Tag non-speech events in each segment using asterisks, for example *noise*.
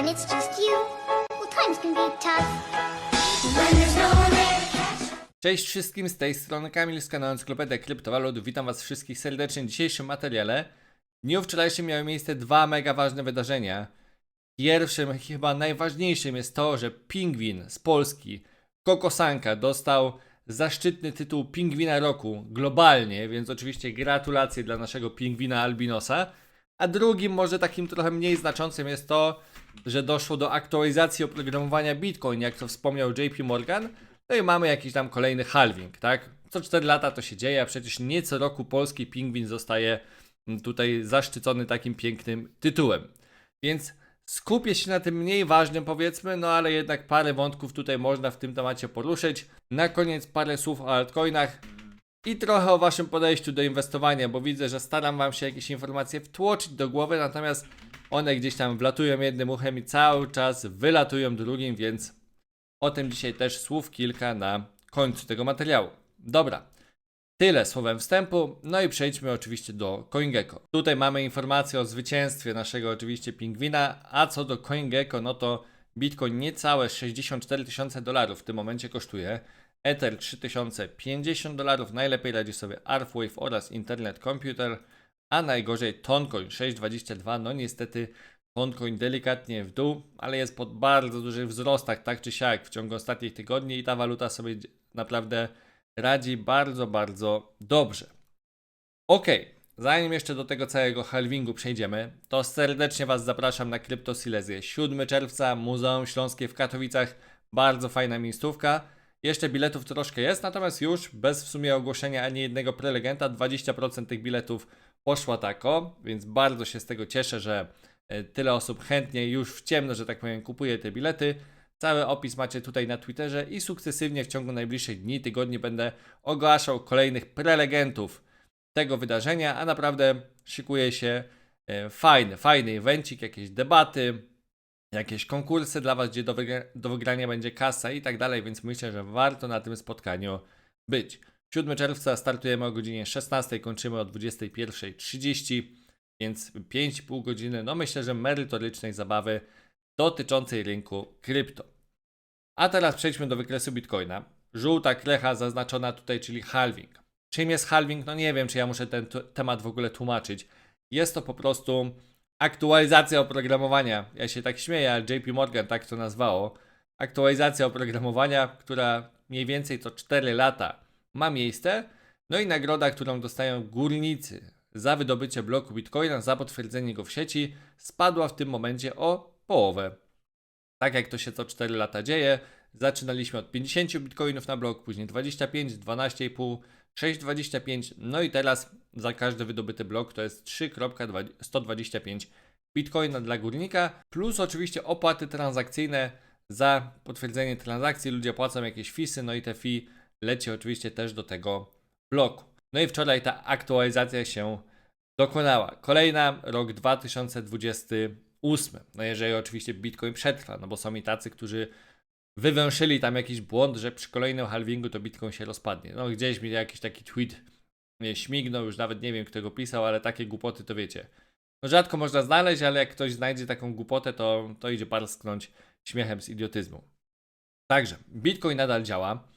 when it's just you. Well, times can be tough. When there's no one there. Cześć wszystkim, z tej strony Kamil z kanału Encyklopedia Kryptowalut. Witam Was wszystkich serdecznie w dzisiejszym materiale. W dniu wczorajszym miały miejsce dwa mega ważne wydarzenia. Pierwszym, chyba najważniejszym jest to, że Pingwin z Polski, Kokosanka, dostał zaszczytny tytuł Pingwina Roku globalnie, więc oczywiście gratulacje dla naszego Pingwina Albinosa. A drugim, może takim trochę mniej znaczącym jest to, że doszło do aktualizacji oprogramowania Bitcoin, jak to wspomniał JP Morgan. No i mamy jakiś tam kolejny halving, tak? Co 4 lata to się dzieje, a przecież nie co roku polski pingwin zostaje mm, tutaj zaszczycony takim pięknym tytułem. Więc skupię się na tym mniej ważnym powiedzmy, no ale jednak parę wątków tutaj można w tym temacie poruszyć. Na koniec parę słów o altcoinach i trochę o waszym podejściu do inwestowania, bo widzę, że staram wam się jakieś informacje wtłoczyć do głowy, natomiast one gdzieś tam wlatują jednym uchem i cały czas wylatują drugim, więc o tym dzisiaj też słów kilka na końcu tego materiału. Dobra, tyle słowem wstępu. No i przejdźmy oczywiście do CoinGecko. Tutaj mamy informację o zwycięstwie naszego oczywiście pingwina, a co do CoinGecko, no to Bitcoin niecałe 64 tysiące dolarów w tym momencie kosztuje. Ether 3050 dolarów, najlepiej radzi sobie Arfwave oraz Internet Computer, a najgorzej Toncoin 6,22, no niestety Toncoin delikatnie w dół, ale jest pod bardzo dużych wzrostach, tak czy siak, w ciągu ostatnich tygodni i ta waluta sobie naprawdę radzi bardzo, bardzo dobrze. Ok, zanim jeszcze do tego całego halvingu przejdziemy, to serdecznie Was zapraszam na Krypto Silesię. 7 czerwca, Muzeum Śląskie w Katowicach, bardzo fajna miejscówka. Jeszcze biletów troszkę jest, natomiast już bez w sumie ogłoszenia ani jednego prelegenta, 20% tych biletów poszła tako, więc bardzo się z tego cieszę, że e, tyle osób chętnie już w ciemno, że tak powiem, kupuje te bilety. Cały opis macie tutaj na Twitterze i sukcesywnie w ciągu najbliższych dni, tygodni będę ogłaszał kolejnych prelegentów tego wydarzenia, a naprawdę szykuje się e, fajny, fajny evencik, jakieś debaty, jakieś konkursy dla Was, gdzie do, wygra- do wygrania będzie kasa i tak dalej, więc myślę, że warto na tym spotkaniu być. 7 czerwca startujemy o godzinie 16, kończymy o 21.30, więc 5,5 godziny, no myślę, że merytorycznej zabawy dotyczącej rynku krypto. A teraz przejdźmy do wykresu Bitcoina. Żółta krecha zaznaczona tutaj, czyli halving. Czym jest halving? No nie wiem, czy ja muszę ten temat w ogóle tłumaczyć. Jest to po prostu aktualizacja oprogramowania. Ja się tak śmieję, ale JP Morgan tak to nazwało. Aktualizacja oprogramowania, która mniej więcej co 4 lata ma miejsce. No i nagroda, którą dostają górnicy za wydobycie bloku Bitcoina, za potwierdzenie go w sieci, spadła w tym momencie o połowę. Tak jak to się co 4 lata dzieje. Zaczynaliśmy od 50 bitcoinów na blok, później 25, 12,5, 6,25, no i teraz za każdy wydobyty blok to jest 3,125 bitcoina dla górnika, plus oczywiście opłaty transakcyjne za potwierdzenie transakcji. Ludzie płacą jakieś fisy, no i te fee leci oczywiście też do tego bloku. No i wczoraj ta aktualizacja się dokonała. Kolejna, rok 2028. No jeżeli oczywiście Bitcoin przetrwa, no bo są i tacy, którzy wywęszyli tam jakiś błąd, że przy kolejnym halvingu to Bitcoin się rozpadnie. No gdzieś mi jakiś taki tweet śmignął, już nawet nie wiem kto go pisał, ale takie głupoty to wiecie. No rzadko można znaleźć, ale jak ktoś znajdzie taką głupotę, to, to idzie parsknąć śmiechem z idiotyzmu. Także Bitcoin nadal działa,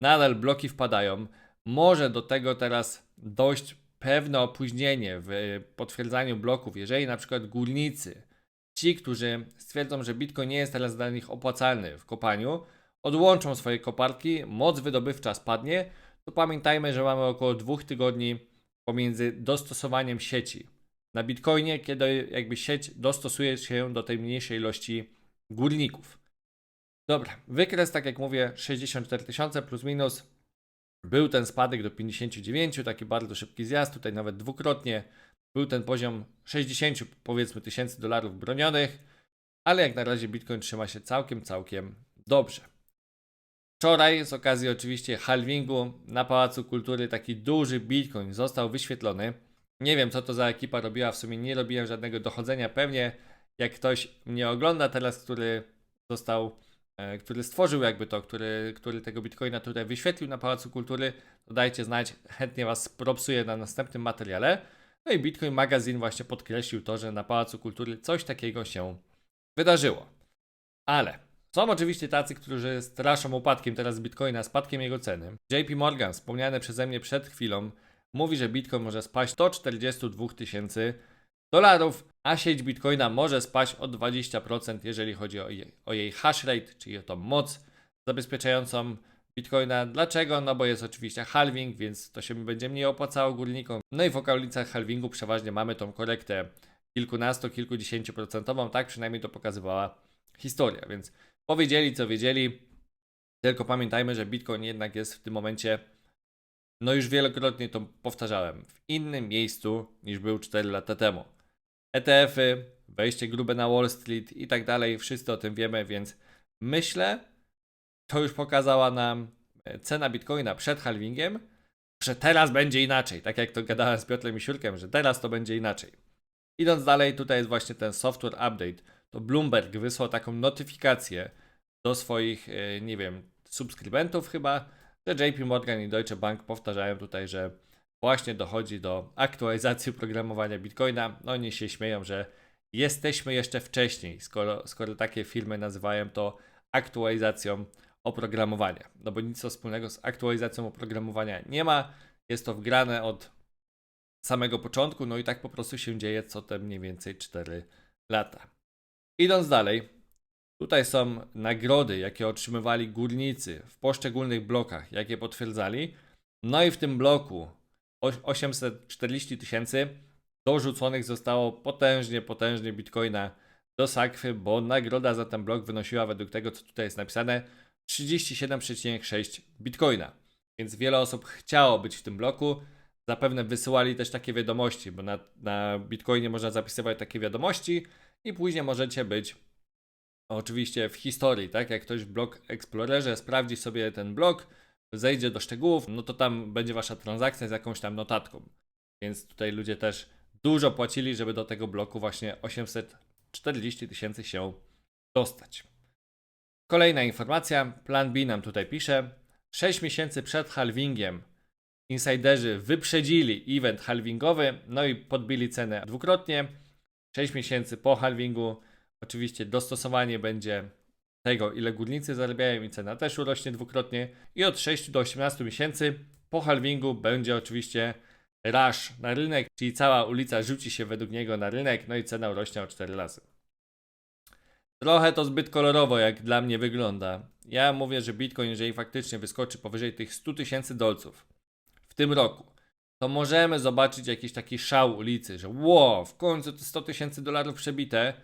nadal bloki wpadają. Może do tego teraz dojść pewne opóźnienie w potwierdzaniu bloków, jeżeli na przykład górnicy, ci, którzy stwierdzą, że Bitcoin nie jest teraz dla nich opłacalny w kopaniu, odłączą swoje koparki, moc wydobywcza spadnie, to pamiętajmy, że mamy około dwóch tygodni pomiędzy dostosowaniem sieci na Bitcoinie, kiedy jakby sieć dostosuje się do tej mniejszej ilości górników. Dobra, wykres, tak jak mówię, 64 tysiące plus minus. Był ten spadek do 59, taki bardzo szybki zjazd, tutaj nawet dwukrotnie. Był ten poziom 60 powiedzmy tysięcy dolarów bronionych, ale jak na razie Bitcoin trzyma się całkiem, całkiem dobrze. Wczoraj z okazji oczywiście halvingu na Pałacu Kultury taki duży Bitcoin został wyświetlony. Nie wiem co to za ekipa robiła, w sumie nie robiłem żadnego dochodzenia. Pewnie jak ktoś mnie ogląda teraz, który został, e, który stworzył jakby to, który, który tego Bitcoina tutaj wyświetlił na Pałacu Kultury, to dajcie znać, chętnie Was propsuję na następnym materiale. No i Bitcoin Magazine właśnie podkreślił to, że na Pałacu Kultury coś takiego się wydarzyło. Ale są oczywiście tacy, którzy straszą upadkiem teraz Bitcoina, spadkiem jego ceny. JP Morgan, wspomniany przeze mnie przed chwilą, mówi, że Bitcoin może spaść do 42 tysięcy dolarów, a sieć Bitcoina może spaść o 20%, jeżeli chodzi o jej, o jej hash rate, czyli o tą moc zabezpieczającą Bitcoina. Dlaczego? No bo jest oczywiście halving, więc to się będzie mniej opłacało górnikom. No i w okolicach halvingu przeważnie mamy tą korektę kilkunastu, kilkudziesięciu procentową, tak przynajmniej to pokazywała historia, więc powiedzieli co wiedzieli, tylko pamiętajmy, że Bitcoin jednak jest w tym momencie, no już wielokrotnie to powtarzałem, w innym miejscu niż był 4 lata temu. ETF-y, wejście grube na Wall Street i tak dalej, wszyscy o tym wiemy, więc myślę, to już pokazała nam e, cena Bitcoina przed halvingiem, że teraz będzie inaczej, tak jak to gadałem z Piotrem Misiurkiem, że teraz to będzie inaczej. Idąc dalej, tutaj jest właśnie ten software update, to Bloomberg wysłał taką notyfikację do swoich, e, nie wiem, subskrybentów chyba, że JP Morgan i Deutsche Bank powtarzają tutaj, że właśnie dochodzi do aktualizacji oprogramowania Bitcoina. No oni się śmieją, że jesteśmy jeszcze wcześniej, skoro, skoro takie firmy nazywają to aktualizacją oprogramowania. No bo nic wspólnego z aktualizacją oprogramowania nie ma. Jest to wgrane od samego początku, no i tak po prostu się dzieje co te mniej więcej 4 lata. Idąc dalej, tutaj są nagrody, jakie otrzymywali górnicy w poszczególnych blokach, jakie potwierdzali. No i w tym bloku o- 840 tysięcy dorzuconych zostało potężnie, potężnie bitcoina do sakwy, bo nagroda za ten blok wynosiła według tego, co tutaj jest napisane, 37,6 bitcoina. Więc wiele osób chciało być w tym bloku. Zapewne wysyłali też takie wiadomości, bo na, na Bitcoinie można zapisywać takie wiadomości i później możecie być oczywiście w historii, tak? Jak ktoś w Block Explorerze sprawdzi sobie ten blok, zejdzie do szczegółów, no to tam będzie wasza transakcja z jakąś tam notatką. Więc tutaj ludzie też dużo płacili, żeby do tego bloku właśnie 840 tysięcy się dostać. Kolejna informacja, plan B nam tutaj pisze. 6 miesięcy przed halvingiem insiderzy wyprzedzili event halvingowy, no i podbili cenę dwukrotnie. 6 miesięcy po halvingu oczywiście dostosowanie będzie tego, ile górnicy zarabiają i cena też urośnie dwukrotnie. I od 6 do 18 miesięcy po halvingu będzie oczywiście rush na rynek, czyli cała ulica rzuci się według niego na rynek, no i cena urośnie o 4 razy. Trochę to zbyt kolorowo, jak dla mnie wygląda. Ja mówię, że Bitcoin, jeżeli faktycznie wyskoczy powyżej tych 100 tysięcy dolców w tym roku, to możemy zobaczyć jakiś taki szał ulicy, że wow, w końcu to 100 tysięcy dolarów przebite,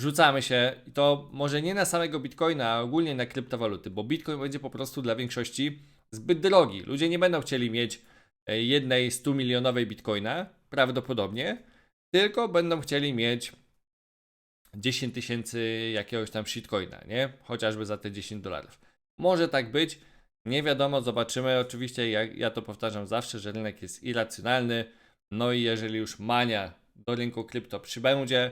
rzucamy się i to może nie na samego Bitcoina, a ogólnie na kryptowaluty, bo Bitcoin będzie po prostu dla większości zbyt drogi. Ludzie nie będą chcieli mieć e, jednej 100 milionowej Bitcoina, prawdopodobnie, tylko będą chcieli mieć 10 tysięcy jakiegoś tam shitcoina, nie? Chociażby za te 10 dolarów. Może tak być, nie wiadomo, zobaczymy. Oczywiście, ja, ja to powtarzam zawsze, że rynek jest irracjonalny. No i jeżeli już mania do rynku krypto przybędzie,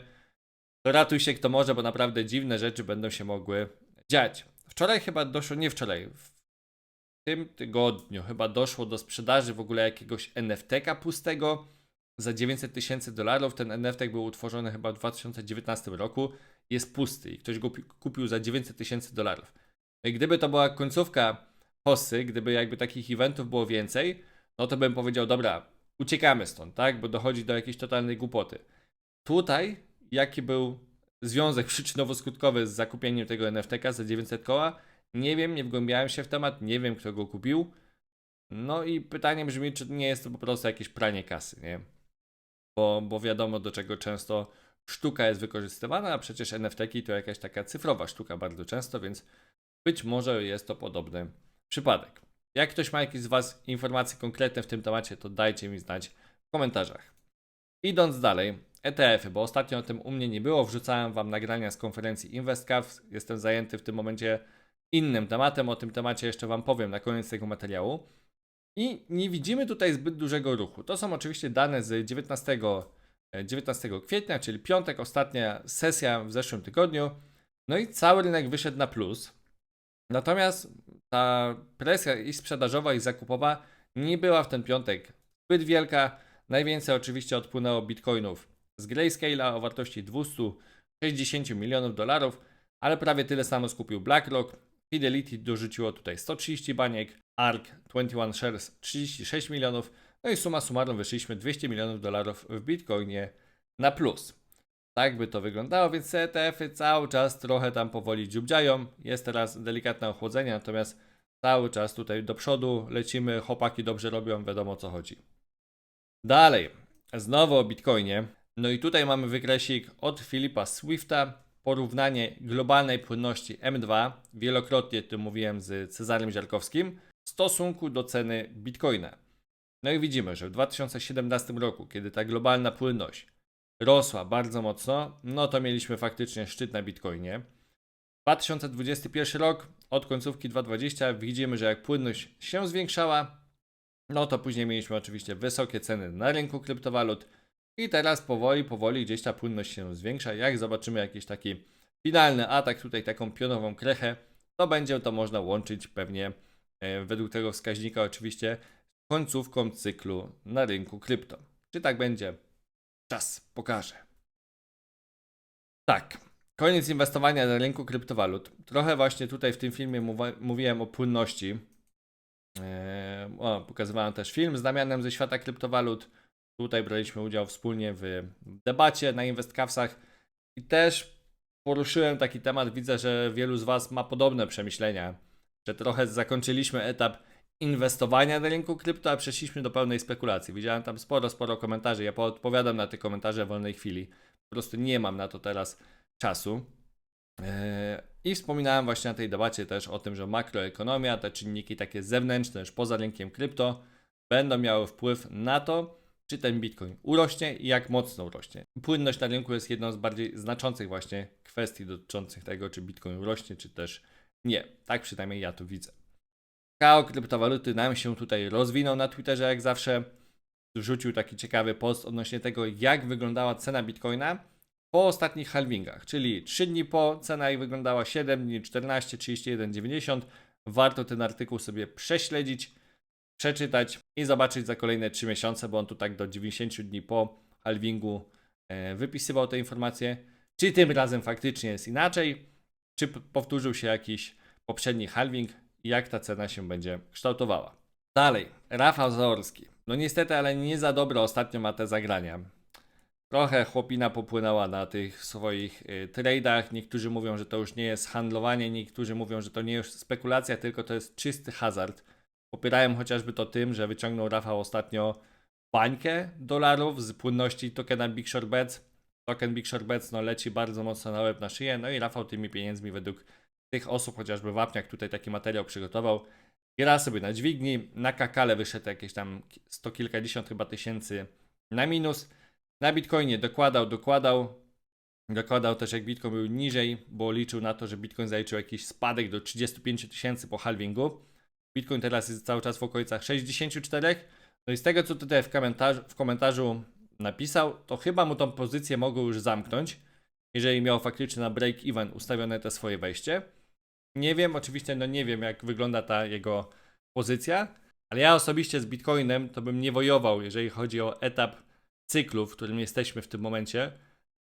to ratuj się kto może, bo naprawdę dziwne rzeczy będą się mogły dziać. Wczoraj chyba doszło, nie wczoraj, w tym tygodniu chyba doszło do sprzedaży w ogóle jakiegoś NFT-ka pustego za 900 tysięcy dolarów. Ten NFT był utworzony chyba w 2019 roku. Jest pusty i ktoś go pi- kupił za 900 tysięcy dolarów. No gdyby to była końcówka hossy, gdyby jakby takich eventów było więcej, no to bym powiedział, dobra, uciekamy stąd, tak? Bo dochodzi do jakiejś totalnej głupoty. Tutaj, jaki był związek *laughs* przyczynowo-skutkowy z zakupieniem tego NFT-ka za 900 koła, nie wiem, nie wgłębiałem się w temat, nie wiem, kto go kupił. No i pytanie brzmi, czy nie jest to po prostu jakieś pranie kasy, nie? Bo, bo wiadomo, do czego często sztuka jest wykorzystywana, a przecież NFT-ki to jakaś taka cyfrowa sztuka bardzo często, więc być może jest to podobny przypadek. Jak ktoś ma jakieś z Was informacje konkretne w tym temacie, to dajcie mi znać w komentarzach. Idąc dalej, ETF-y, bo ostatnio o tym u mnie nie było, wrzucałem Wam nagrania z konferencji InvestCav. Jestem zajęty w tym momencie innym tematem, o tym temacie jeszcze Wam powiem na koniec tego materiału. I nie widzimy tutaj zbyt dużego ruchu. To są oczywiście dane z 19, e, 19 kwietnia, czyli piątek, ostatnia sesja w zeszłym tygodniu. No i cały rynek wyszedł na plus. Natomiast ta presja i sprzedażowa, i zakupowa nie była w ten piątek zbyt wielka. Najwięcej oczywiście odpłynęło bitcoinów z Grayscale'a o wartości 60 milionów dolarów, ale prawie tyle samo skupił BlackRock. Fidelity dorzuciło tutaj 130 baniek, ARK 21 Shares 36 milionów, no i suma summarum wyszliśmy 200 milionów dolarów w Bitcoinie na plus. Tak by to wyglądało, więc ETF-y cały czas trochę tam powoli dziubdziają. Jest teraz delikatne ochłodzenie, natomiast cały czas tutaj do przodu lecimy, chłopaki dobrze robią, wiadomo o co chodzi. Dalej, znowu o Bitcoinie. No i tutaj mamy wykresik od Filipa Swifta, porównanie globalnej płynności M2, wielokrotnie tym mówiłem z Cezarem Ziarkowskim, w stosunku do ceny Bitcoina. No i widzimy, że w 2017 roku, kiedy ta globalna płynność rosła bardzo mocno, no to mieliśmy faktycznie szczyt na Bitcoinie. 2021 rok, od końcówki 2020 widzimy, że jak płynność się zwiększała, no to później mieliśmy oczywiście wysokie ceny na rynku kryptowalut i teraz powoli, powoli gdzieś ta płynność się zwiększa. Jak zobaczymy jakiś taki finalny atak, tutaj taką pionową krechę, to będzie to można łączyć pewnie e, według tego wskaźnika oczywiście z końcówką cyklu na rynku krypto. Czy tak będzie? Czas pokaże. Tak, koniec inwestowania na rynku kryptowalut. Trochę właśnie tutaj w tym filmie mówiłem o płynności. Eee, o, pokazywałem też film z ze świata kryptowalut. Tutaj braliśmy udział wspólnie w debacie na InvestCavsach i też poruszyłem taki temat. Widzę, że wielu z Was ma podobne przemyślenia, że trochę zakończyliśmy etap inwestowania na rynku krypto, a przeszliśmy do pełnej spekulacji. Widziałem tam sporo, sporo komentarzy. Ja odpowiadam na te komentarze w wolnej chwili. Po prostu nie mam na to teraz czasu. Eee, I wspominałem właśnie na tej debacie też o tym, że makroekonomia, te czynniki takie zewnętrzne, już poza rynkiem krypto, będą miały wpływ na to, czy ten bitcoin urośnie i jak mocno urośnie. Płynność na rynku jest jedną z bardziej znaczących właśnie kwestii dotyczących tego, czy bitcoin urośnie, czy też nie. Tak przynajmniej ja to widzę. KO kryptowaluty nam się tutaj rozwinął na Twitterze, jak zawsze. Wrzucił taki ciekawy post odnośnie tego, jak wyglądała cena bitcoina po ostatnich halvingach, czyli 3 dni po cena jak wyglądała 7 dni 14, 31, 90. Warto ten artykuł sobie prześledzić, przeczytać i zobaczyć za kolejne 3 miesiące, bo on tu tak do 90 dni po halvingu e, wypisywał te informacje. Czy tym razem faktycznie jest inaczej, czy powtórzył się jakiś poprzedni halving i jak ta cena się będzie kształtowała. Dalej, Rafał Zaorski. No niestety, ale nie za dobre ostatnio ma te zagrania. Trochę chłopina popłynęła na tych swoich y, tradeach. Niektórzy mówią, że to już nie jest handlowanie, niektórzy mówią, że to nie jest spekulacja, tylko to jest czysty hazard. Popierają chociażby to tym, że wyciągnął Rafał ostatnio bańkę dolarów z płynności tokena Big Short Bets. Token Big Short Bets no, leci bardzo mocno na łeb na szyję, no i Rafał tymi pieniędzmi według tych osób, chociażby Wapniak tutaj taki materiał przygotował, gra sobie na dźwigni, na kakale wyszedł jakieś tam sto kilkadziesiąt chyba tysięcy na minus. Na Bitcoinie dokładał, dokładał. Dokładał też jak Bitcoin był niżej, bo liczył na to, że Bitcoin zaliczył jakiś spadek do 35 tysięcy po halvingu. Bitcoin teraz jest cały czas w okolicach 64. No i z tego co tutaj w komentarzu, w komentarzu napisał, to chyba mu tą pozycję mogą już zamknąć, jeżeli miał faktycznie na break-even ustawione te swoje wejście. Nie wiem, oczywiście no nie wiem jak wygląda ta jego pozycja, ale ja osobiście z Bitcoinem to bym nie wojował, jeżeli chodzi o etap cyklu, w którym jesteśmy w tym momencie,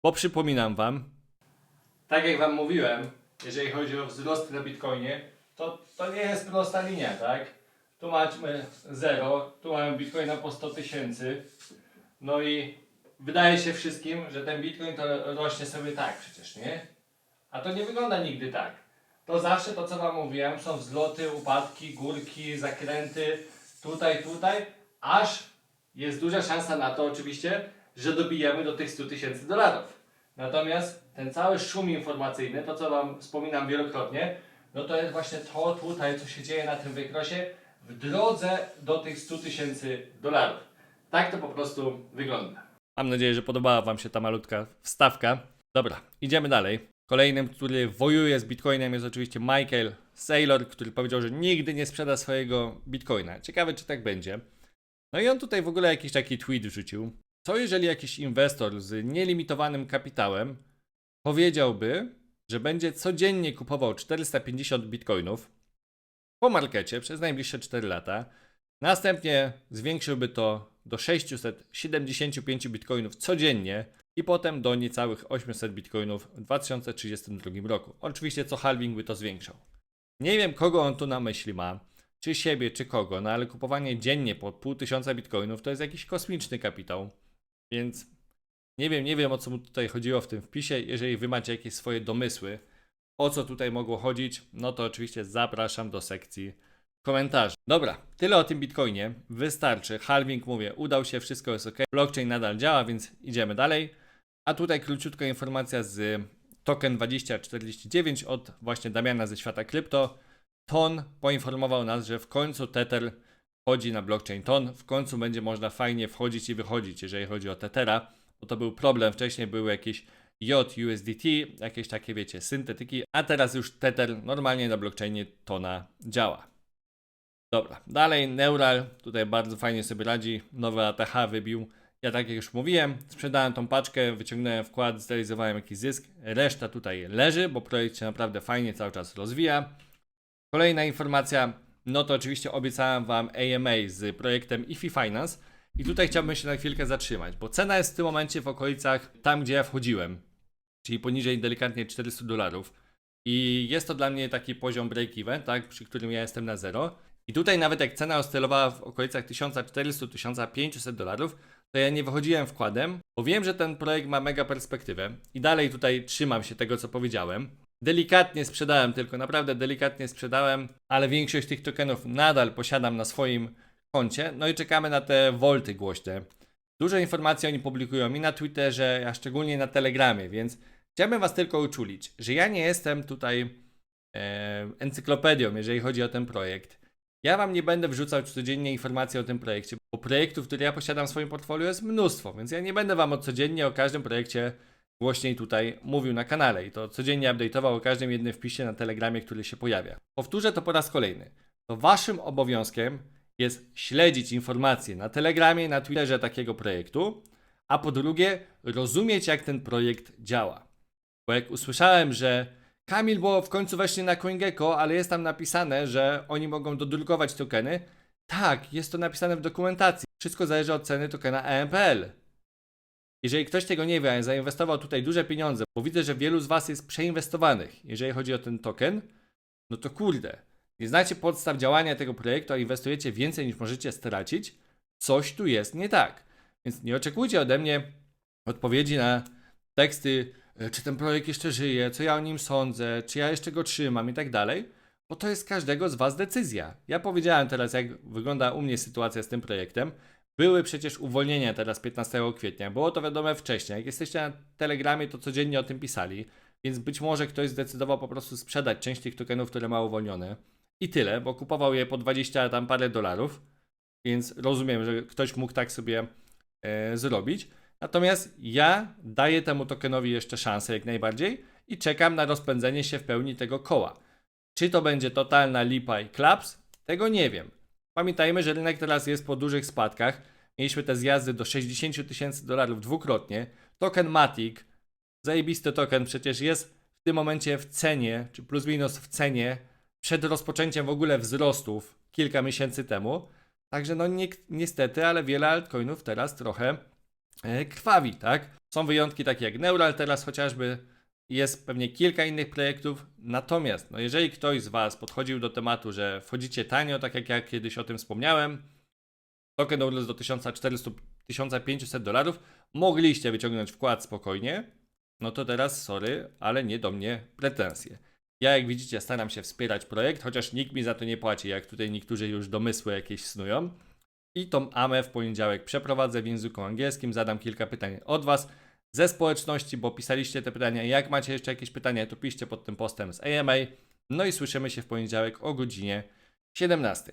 bo przypominam Wam, tak jak Wam mówiłem, jeżeli chodzi o wzrost na Bitcoinie, to, to nie jest prosta linia, tak? Tu mamy 0, tu mamy Bitcoina po 100 tysięcy, no i wydaje się wszystkim, że ten Bitcoin to rośnie sobie tak przecież, nie? A to nie wygląda nigdy tak. To zawsze to, co Wam mówiłem, są wzloty, upadki, górki, zakręty, tutaj, tutaj, aż jest duża szansa na to oczywiście, że dobijemy do tych 100 tysięcy dolarów. Natomiast ten cały szum informacyjny, to co Wam wspominam wielokrotnie, no to jest właśnie to tutaj, co się dzieje na tym wykrosie w drodze do tych 100 tysięcy dolarów. Tak to po prostu wygląda. Mam nadzieję, że podobała Wam się ta malutka wstawka. Dobra, idziemy dalej. Kolejnym, który wojuje z Bitcoinem jest oczywiście Michael Saylor, który powiedział, że nigdy nie sprzeda swojego Bitcoina. Ciekawe, czy tak będzie. No i on tutaj w ogóle jakiś taki tweet wrzucił. Co jeżeli jakiś inwestor z nielimitowanym kapitałem powiedziałby, że będzie codziennie kupował 450 bitcoinów po markecie przez najbliższe 4 lata, następnie zwiększyłby to do 675 bitcoinów codziennie i potem do niecałych 800 bitcoinów w 2032 roku. Oczywiście co halving by to zwiększał. Nie wiem kogo on tu na myśli ma, czy siebie, czy kogo, no ale kupowanie dziennie po pół tysiąca bitcoinów to jest jakiś kosmiczny kapitał, więc nie wiem, nie wiem o co mu tutaj chodziło w tym wpisie. Jeżeli wy macie jakieś swoje domysły, o co tutaj mogło chodzić, no to oczywiście zapraszam do sekcji komentarzy. Dobra, tyle o tym Bitcoinie. Wystarczy. Halving mówię, udał się, wszystko jest ok. Blockchain nadal działa, więc idziemy dalej. A tutaj króciutka informacja z token 2049 od właśnie Damiana ze świata krypto. Ton poinformował nas, że w końcu Tether wchodzi na blockchain Ton. W końcu będzie można fajnie wchodzić i wychodzić, jeżeli chodzi o Tethera. Bo to był problem. Wcześniej były jakieś JUSDT, jakieś takie, wiecie, syntetyki, a teraz już Tether normalnie na blockchainie Tona działa. Dobra, dalej Neural, tutaj bardzo fajnie sobie radzi, nowe ATH wybił. Ja tak jak już mówiłem, sprzedałem tą paczkę, wyciągnąłem wkład, zrealizowałem jakiś zysk. Reszta tutaj leży, bo projekt się naprawdę fajnie cały czas rozwija. Kolejna informacja, no to oczywiście obiecałem Wam AMA z projektem IFI Finance. I tutaj chciałbym się na chwilkę zatrzymać, bo cena jest w tym momencie w okolicach tam, gdzie ja wchodziłem, czyli poniżej delikatnie 400 dolarów. I jest to dla mnie taki poziom break-even, tak, przy którym ja jestem na zero. I tutaj nawet jak cena oscylowała w okolicach 1400-1500 dolarów, to ja nie wychodziłem wkładem, bo wiem, że ten projekt ma mega perspektywę i dalej tutaj trzymam się tego, co powiedziałem. Delikatnie sprzedałem, tylko naprawdę delikatnie sprzedałem, ale większość tych tokenów nadal posiadam na swoim koncie. No i czekamy na te wolty głośne. Dużo informacji oni publikują i na Twitterze, a szczególnie na Telegramie, więc chciałbym Was tylko uczulić, że ja nie jestem tutaj e, encyklopedią, jeżeli chodzi o ten projekt. Ja Wam nie będę wrzucał codziennie informacji o tym projekcie, bo projektów, które ja posiadam w swoim portfolio jest mnóstwo, więc ja nie będę Wam codziennie o każdym projekcie głośniej tutaj mówił na kanale i to codziennie update'ował o każdym jednym wpisie na Telegramie, który się pojawia. Powtórzę to po raz kolejny. To Waszym obowiązkiem jest śledzić informacje na Telegramie, na Twitterze takiego projektu, a po drugie rozumieć jak ten projekt działa. Bo jak usłyszałem, że Kamil, bo w końcu weszli na CoinGecko, ale jest tam napisane, że oni mogą dodrukować tokeny. Tak, jest to napisane w dokumentacji. Wszystko zależy od ceny tokena EMPL. Jeżeli ktoś tego nie wie, a zainwestował tutaj duże pieniądze, bo widzę, że wielu z Was jest przeinwestowanych, jeżeli chodzi o ten token, no to kurde, nie znacie podstaw działania tego projektu, a inwestujecie więcej niż możecie stracić, coś tu jest nie tak. Więc nie oczekujcie ode mnie odpowiedzi na teksty, e, czy ten projekt jeszcze żyje, co ja o nim sądzę, czy ja jeszcze go trzymam i tak dalej, bo to jest każdego z Was decyzja. Ja powiedziałem teraz, jak wygląda u mnie sytuacja z tym projektem. Były przecież uwolnienia teraz 15 kwietnia, było to wiadome wcześniej. Jak jesteście na Telegramie, to codziennie o tym pisali, więc być może ktoś zdecydował po prostu sprzedać część tych tokenów, które ma uwolnione. I tyle, bo kupował je po 20 tam parę dolarów, więc rozumiem, że ktoś mógł tak sobie e, zrobić. Natomiast ja daję temu tokenowi jeszcze szansę jak najbardziej i czekam na rozpędzenie się w pełni tego koła. Czy to będzie totalna lipa i klaps? Tego nie wiem. Pamiętajmy, że rynek teraz jest po dużych spadkach. Mieliśmy te zjazdy do 60 tysięcy dolarów dwukrotnie. Token Matic, zajebisty token, przecież jest w tym momencie w cenie, czy plus minus w cenie, przed rozpoczęciem w ogóle wzrostów kilka miesięcy temu. Także no ni niestety, ale wiele altcoinów teraz trochę e, krwawi, tak? Są wyjątki takie jak Neural teraz chociażby, jest pewnie kilka innych projektów. Natomiast, no jeżeli ktoś z Was podchodził do tematu, że wchodzicie tanio, tak jak ja kiedyś o tym wspomniałem, token urósł do 1400-1500 dolarów, mogliście wyciągnąć wkład spokojnie, no to teraz sorry, ale nie do mnie pretensje. Ja, jak widzicie, staram się wspierać projekt, chociaż nikt mi za to nie płaci, jak tutaj niektórzy już domysły jakieś snują. I tą AMę w poniedziałek przeprowadzę w języku angielskim, zadam kilka pytań od Was ze społeczności, bo pisaliście te pytania. Jak macie jeszcze jakieś pytania, to piszcie pod tym postem z AMA. No i słyszymy się w poniedziałek o godzinie 17.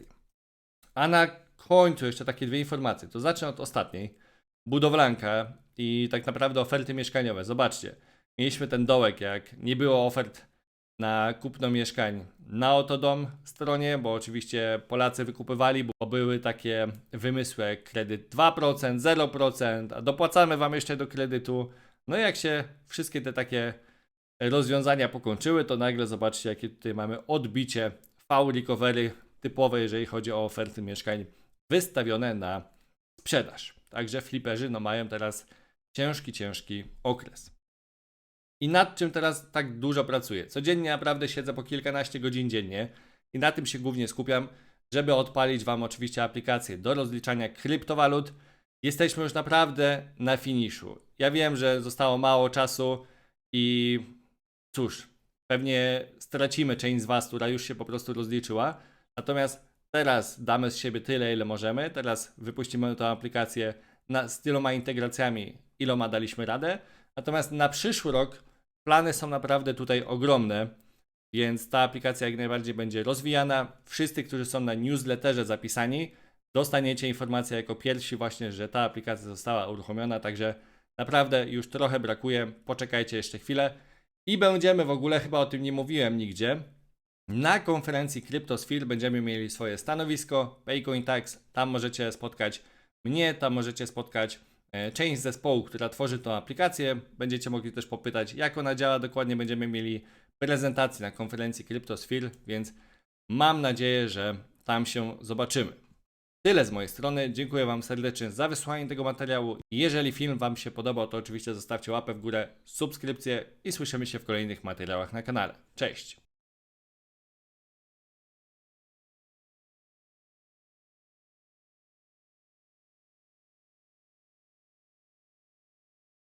A na końcu jeszcze takie dwie informacje. To zacznę od ostatniej. Budowlanka i tak naprawdę oferty mieszkaniowe. Zobaczcie, mieliśmy ten dołek, jak nie było ofert na kupno mieszkań na Otodom stronie, bo oczywiście Polacy wykupywali, bo były takie wymysły kredyt 2%, 0%, a dopłacamy wam jeszcze do kredytu. No i jak się wszystkie te takie rozwiązania pokończyły, to nagle zobaczcie, jakie tutaj mamy odbicie V-recovery typowe, jeżeli chodzi o oferty mieszkań wystawione na sprzedaż. Także fliperzy no, mają teraz ciężki, ciężki okres. I nad czym teraz tak dużo pracuję? Codziennie naprawdę siedzę po kilkanaście godzin dziennie i na tym się głównie skupiam, żeby odpalić Wam oczywiście aplikację do rozliczania kryptowalut. Jesteśmy już naprawdę na finiszu. Ja wiem, że zostało mało czasu i cóż, pewnie stracimy część z Was, która już się po prostu rozliczyła. Natomiast teraz damy z siebie tyle, ile możemy. Teraz wypuścimy tę aplikację na, z tyloma integracjami, iloma daliśmy radę. Natomiast na przyszły rok plany są naprawdę tutaj ogromne, więc ta aplikacja jak najbardziej będzie rozwijana. Wszyscy, którzy są na newsletterze zapisani, dostaniecie informację jako pierwsi właśnie, że ta aplikacja została uruchomiona, także naprawdę już trochę brakuje. Poczekajcie jeszcze chwilę. I będziemy w ogóle, chyba o tym nie mówiłem nigdzie, na konferencji Cryptosphere będziemy mieli swoje stanowisko, Paycoin Tax, tam możecie spotkać mnie, tam możecie spotkać część zespołu, która tworzy tą aplikację. Będziecie mogli też popytać, jak ona działa dokładnie. Będziemy mieli prezentację na konferencji Cryptosphere, więc mam nadzieję, że tam się zobaczymy. Tyle z mojej strony. Dziękuję Wam serdecznie za wysłuchanie tego materiału. Jeżeli film Wam się podobał, to oczywiście zostawcie łapę w górę, subskrypcję i słyszymy się w kolejnych materiałach na kanale. Cześć!